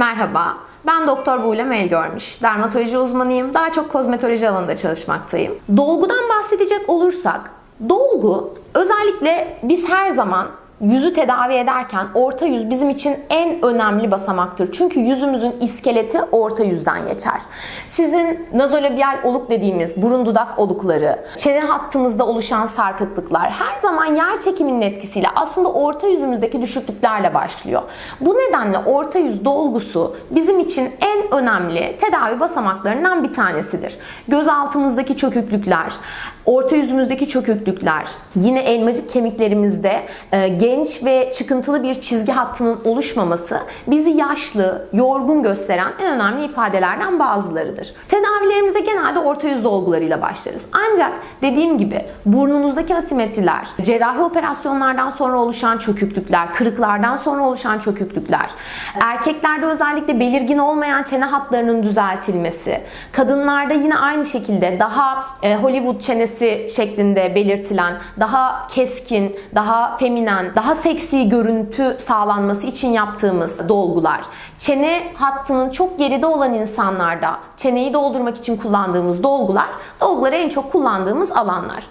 Merhaba, ben Doktor Buğle Mel Görmüş. Dermatoloji uzmanıyım. Daha çok kozmetoloji alanında çalışmaktayım. Dolgudan bahsedecek olursak, dolgu özellikle biz her zaman yüzü tedavi ederken orta yüz bizim için en önemli basamaktır. Çünkü yüzümüzün iskeleti orta yüzden geçer. Sizin nazolabial oluk dediğimiz burun dudak olukları, çene hattımızda oluşan sarkıklıklar her zaman yer çekiminin etkisiyle aslında orta yüzümüzdeki düşüklüklerle başlıyor. Bu nedenle orta yüz dolgusu bizim için en önemli tedavi basamaklarından bir tanesidir. Göz altımızdaki çöküklükler, orta yüzümüzdeki çöküklükler, yine elmacık kemiklerimizde e, genç ve çıkıntılı bir çizgi hattının oluşmaması bizi yaşlı, yorgun gösteren en önemli ifadelerden bazılarıdır. Tedavilerimize genelde orta yüz dolgularıyla başlarız. Ancak dediğim gibi burnunuzdaki asimetriler, cerrahi operasyonlardan sonra oluşan çöküklükler, kırıklardan sonra oluşan çöküklükler, erkeklerde özellikle belirgin olmayan çene hatlarının düzeltilmesi, kadınlarda yine aynı şekilde daha e, Hollywood çenesi şeklinde belirtilen, daha keskin, daha feminen, daha seksi görüntü sağlanması için yaptığımız dolgular, çene hattının çok geride olan insanlarda çeneyi doldurmak için kullandığımız dolgular, dolguları en çok kullandığımız alanlar.